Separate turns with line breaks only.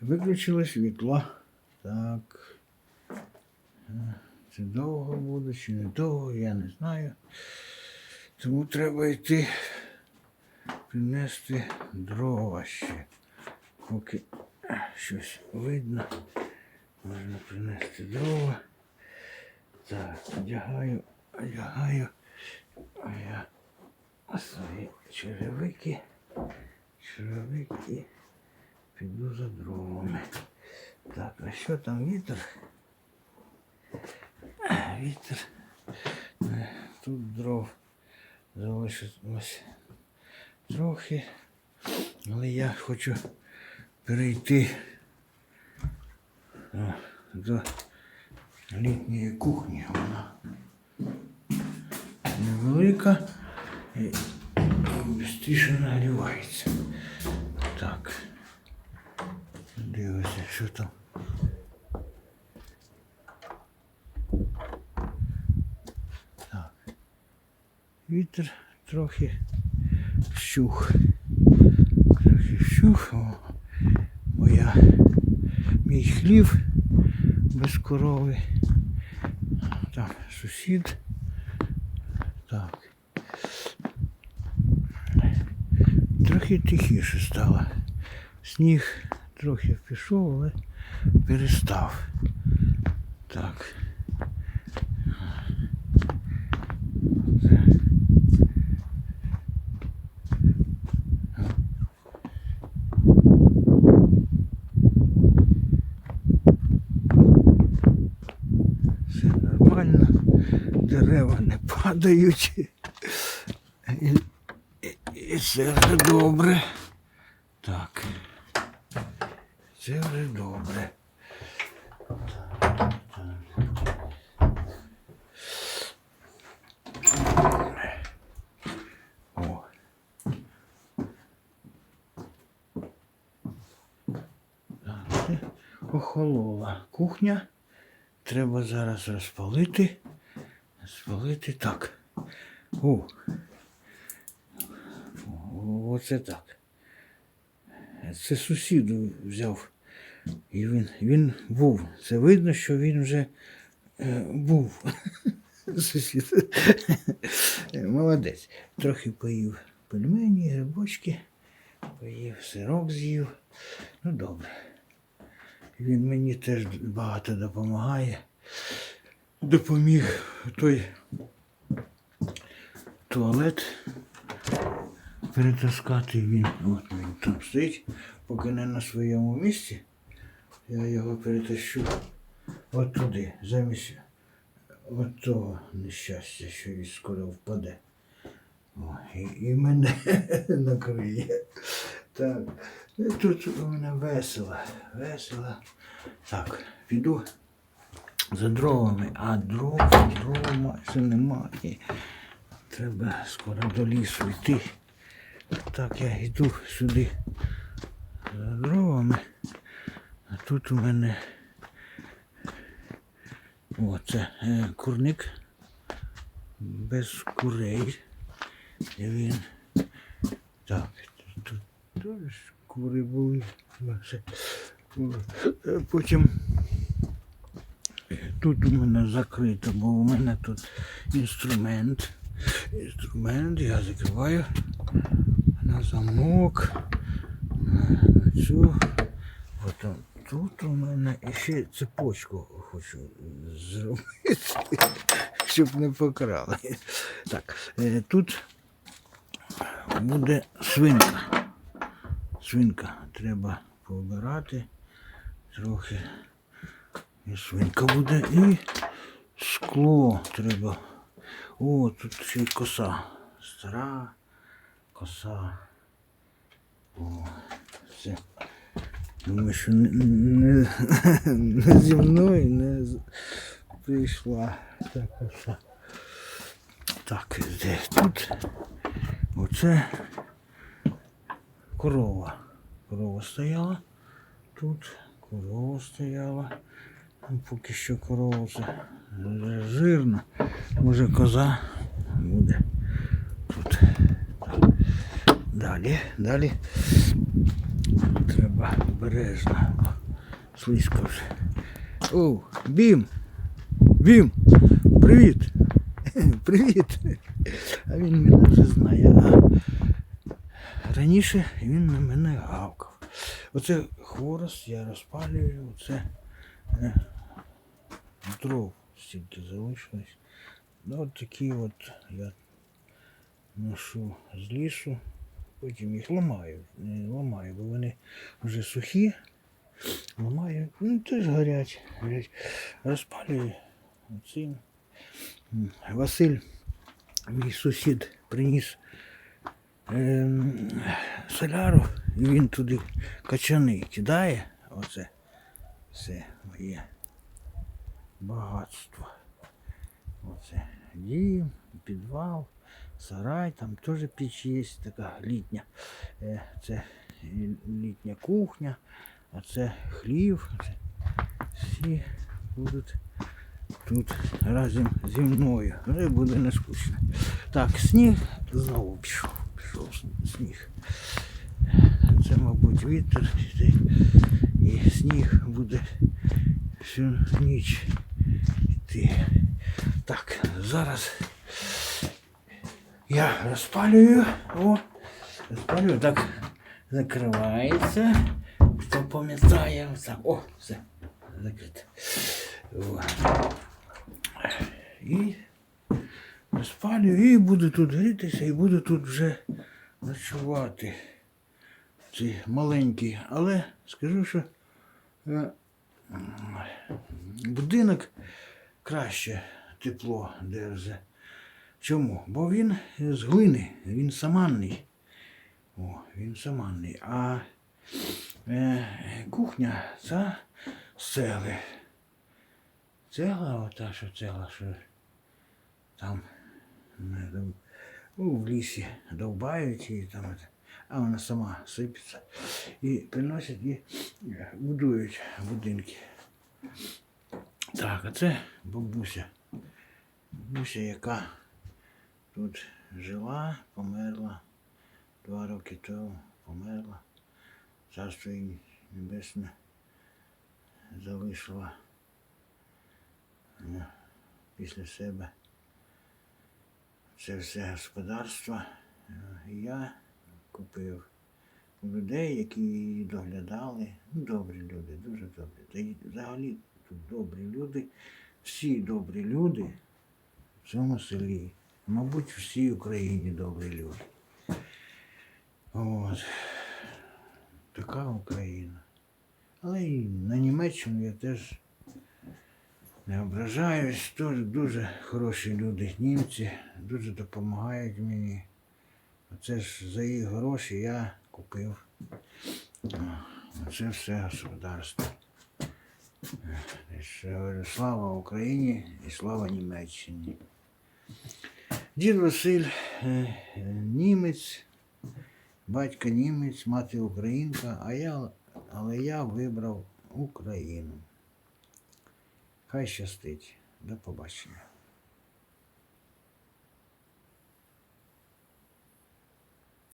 Виключили світло. Так. Це довго буде чи не довго, я не знаю. Тому треба йти принести дрова ще. Поки щось видно. Можна принести дрова. Так, одягаю, одягаю. А я свої черевики. Черевики. Піду за дровами. Так, а що там вітер? Вітер. Тут дров залишилось трохи. Але я хочу перейти до літньої кухні. Вона невелика і швидше нагрівається. Так. Дивися, що там. Так. Вітер трохи вщух. Трохи вщух. О, моя мій хлів без корови. Там сусід. Так. Трохи тихіше стало. Сніг трохи пішов, але перестав. Так. Все нормально, дерева не падають. І, і, і вже добре. Так. Це вже добре. О. Охолола кухня. Треба зараз розпалити. Спалити так. О, Оце так. Це сусіду взяв. І він, він був. Це видно, що він вже е, був. Сусід. Молодець. Трохи поїв пельмені, грибочки, поїв сирок з'їв. Ну добре. Він мені теж багато допомагає. Допоміг той туалет перетаскати він. От він там стоїть, поки не на своєму місці. Я його перетащу от туди, замість от того нещастя, що він скоро впаде. О, і, і мене накриє. Так. І Тут у мене весело, весело. Так, піду за дровами, а дров, дров майже немає. Треба скоро до лісу йти. Так, я йду сюди за дровами. Тут у мене о, це е, курник без курей. І він. Так, тут кури були. Е, Потім тут у мене закрито, бо у мене тут інструмент. Інструмент я закриваю на замок. На цю. Потім тут у мене ще цепочку хочу зробити, щоб не покрали. Так, е, тут буде свинка. Свинка треба побирати трохи. І свинка буде і скло треба. О, тут ще й коса. Стара коса. О, все. Думаю, що не, не, не зі мною не прийшла та коса. Так, де тут? Оце корова. Корова стояла. Тут корова стояла. Ну, Поки що корова це жирна. Може коза буде тут. Так. Далі, далі. Треба Обережно. Слизько вже. О, Бім! Бім! Привіт! Привіт! А він мене вже знає. А раніше він на мене гавкав. Оце хворост я розпалюю, оце е, дров стільки залишилось. Ну, от такі от я ношу з лісу, потім їх ламаю, ламаю, бо вони вже сухі. Ламаю, ну теж горять, горять. Розпалюю оцим. М, Василь, мій сусід, приніс ем, соляру, і він туди качани кидає. Оце все моє багатство. Оце дім, підвал, сарай, там теж піч є така літня. Е, Це літня кухня, а це хлів. Всі будуть тут разом зі мною. Вже буде не скучно. Так, сніг знову пішов. Пішов сніг. Це, мабуть, вітер і сніг буде всю ніч йти. Так, зараз я розпалюю. О, розпалюю. Так, закривається. Хто пам'ятає, о, все, закрите. І розпалюю і буду тут грітися, і буду тут вже ночувати. Цей маленький. Але скажу, що е, будинок краще тепло держить. Чому? Бо він з глини, він саманний. О, він саманний. А е, кухня це з цегли. Цегла, ота, що цегла, що там ну, в лісі довбають і там, а вона сама сипеться. І приносять і е, будують будинки. Так, а це бабуся. Бабуся, яка тут жила, померла. Два роки тому померла. Царство їй небесне залишила е, після себе це все господарство. Я купив людей, які її доглядали. Ну, добрі люди, дуже добрі. Та й взагалі тут добрі люди, всі добрі люди в цьому селі. Мабуть, всій Україні добрі люди. От. Така Україна. Але і на Німеччину я теж не ображаюсь. Теж дуже хороші люди, німці, дуже допомагають мені. Оце ж за їх гроші я купив. Це все господарство. І ще говорю, слава Україні і слава Німеччині. Дід Василь е, німець, батько німець, мати українка, а я, але я вибрав Україну. Хай щастить. До побачення.